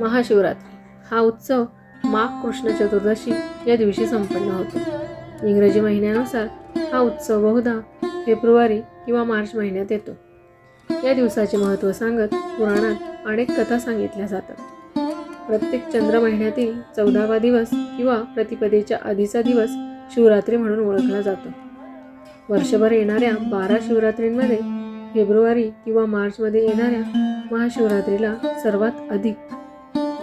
महाशिवरात्री. हा उत्सव माघ कृष्ण चतुर्दशी या दिवशी संपन्न होतो. इंग्रजी महिन्यानुसार हा उत्सव बहुधा फेब्रुवारी किंवा मार्च महिन्यात येतो. या दिवसाचे महत्त्व सांगत पुराणात अनेक कथा सांगितल्या जातात. प्रत्येक चंद्र महिन्यातील चौदावा दिवस किंवा प्रतिपदेच्या आधीचा दिवस शिवरात्री म्हणून ओळखला जातो. वर्षभर येणाऱ्या बारा शिवरात्रींमध्ये फेब्रुवारी किंवा मार्चमध्ये येणाऱ्या महाशिवरात्रीला सर्वात अधिक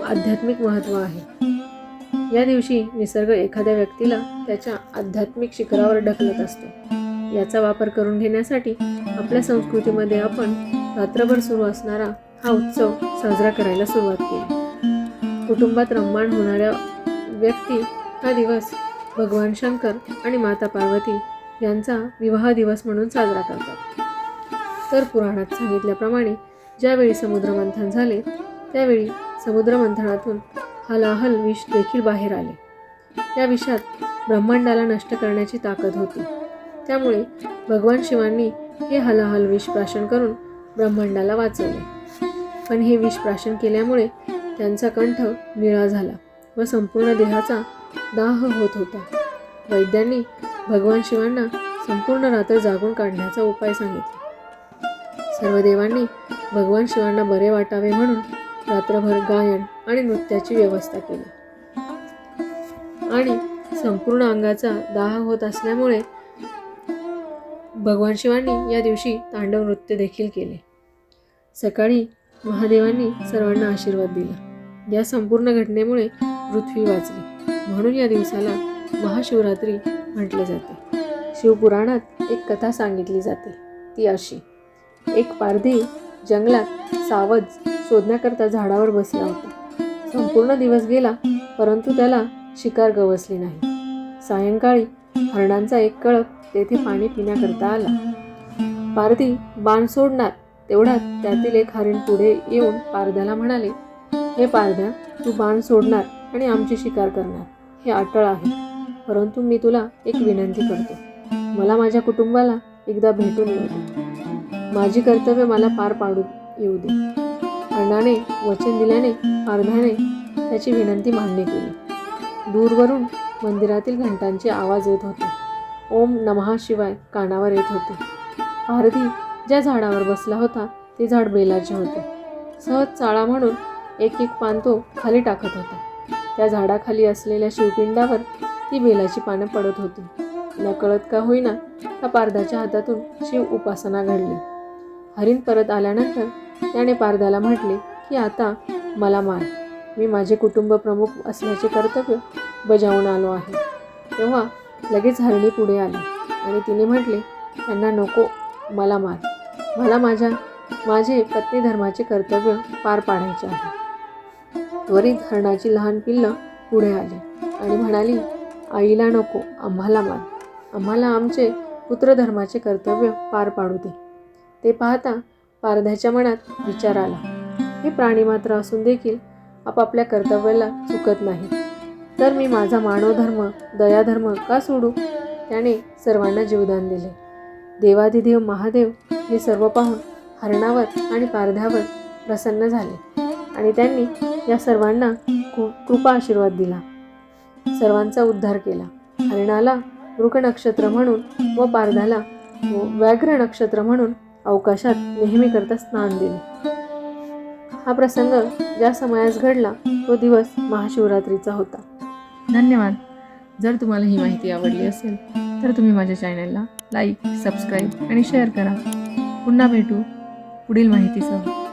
आध्यात्मिक महत्त्व आहे. या दिवशी निसर्ग एखाद्या व्यक्तीला त्याच्या आध्यात्मिक शिखरावर ढकलत असतो. याचा वापर करून घेण्यासाठी आपल्या संस्कृतीमध्ये आपण रात्रभर सुरू असणारा हा उत्सव साजरा करायला सुरुवात केली. कुटुंबात रममाण होणाऱ्या व्यक्ती हा दिवस भगवान शंकर आणि माता पार्वती यांचा विवाह दिवस म्हणून साजरा करतात. तर पुराणात सांगितल्याप्रमाणे ज्यावेळी समुद्रमंथन झाले त्यावेळी समुद्रमंथनातून हलाहल विष देखील बाहेर आले. या विषात ब्रह्मांडाला नष्ट करण्याची ताकद होती. त्यामुळे भगवान शिवांनी हे हलाहल विष प्राशन करून ब्रह्मांडाला वाचवले. पण हे विष प्राशन केल्यामुळे त्यांचा कंठ निळा झाला व संपूर्ण देहाचा दाह होत होता. वैद्यांनी भगवान शिवांना संपूर्ण रात्र जागून काढण्याचा उपाय सांगितला. सर्व देवांनी भगवान शिवांना बरे वाटावे म्हणून रात्रभर गायन आणि नृत्याची व्यवस्था केली. आणि संपूर्ण अंगाचा दाह होत असल्यामुळे भगवान शिवांनी या दिवशी तांडव नृत्य देखील केले. सकाळी महादेवांनी सर्वांना आशीर्वाद दिला. या संपूर्ण घटनेमुळे पृथ्वी वाचली. म्हणून या दिवसाला महाशिवरात्री म्हटले जाते. शिवपुराणात एक कथा सांगितली जाते. ती अशी. एक पारधी जंगलात सावज शोधण्याकरता झाडावर बसला होता. संपूर्ण दिवस गेला परंतु त्याला शिकार गवसली नाही. सायंकाळी हरणांचा एक कळप तेथे पाणी पिण्याकरता आला. पारधी बाण सोडणार तेवढ्यात त्यातील एक हरिण पुढे येऊन पारध्याला म्हणाले हे पारध्या तू बाण सोडणार आणि आमची शिकार करणार. हे अटळ आहे. परंतु मी तुला एक विनंती करतो. मला माझ्या कुटुंबाला एकदा भेटून येऊ दे. माझी कर्तव्य मला पार पाडू येऊ दे. अण्णाने वचन दिल्याने पारध्याने त्याची विनंती मान्य केली. दूरवरून मंदिरातील घंटांचे आवाज येत होते. ओम नमहा शिवाय कानावर येत होते. पारधी ज्या झाडावर बसला होता ते झाड बेलाचे होते. सहज चाळा म्हणून एक एक पान तो खाली टाकत होता. त्या झाडाखाली असलेल्या शिवपिंडावर ती बेलाची पानं पडत होती. नकळत का होईना त्या पारदाच्या हातातून शिव उपासना घडली. हरिण परत आल्यानंतर त्याने पारदाला म्हटले की आता मला मार. मी माझे कुटुंब प्रमुख असल्याचे कर्तव्य बजावून आलो आहे. तेव्हा लगेच हरणी पुढे आली आणि तिने म्हटले त्यांना नको मला मार. मला माझ्या माझे पत्नी धर्माचे कर्तव्य पार पाडायचे आहे. त्वरित हरणाची लहान पिल्लं पुढे आली आणि म्हणाली आईला नको आम्हाला मार. आम्हाला आमचे पुत्रधर्माचे कर्तव्य पार पाडू दे. ते पाहता पारध्याच्या मनात विचार आला. हे प्राणी मात्र असून देखील आपापल्या कर्तव्याला चुकत नाही तर मी माझा मानवधर्म दयाधर्म का सोडू? त्याने सर्वांना जीवदान दिले. देवाधिदेव महादेव हे सर्व पाहून हरणावर आणि पारध्यावर प्रसन्न झाले आणि त्यांनी या सर्वांना कृपा आशीर्वाद दिला. सर्वांचा उद्धार केला. हरिणाला वृक नक्षत्र म्हणून व पारधाला व्याघ्र नक्षत्र म्हणून अवकाशात नेहमीकरता स्नान दिले. हा प्रसंग ज्या समयास घडला तो दिवस महाशिवरात्रीचा होता. धन्यवाद. जर तुम्हाला ही माहिती आवडली असेल तर तुम्ही माझ्या चॅनलला लाईक सबस्क्राईब आणि शेअर करा. पुन्हा भेटू पुढील माहितीसह.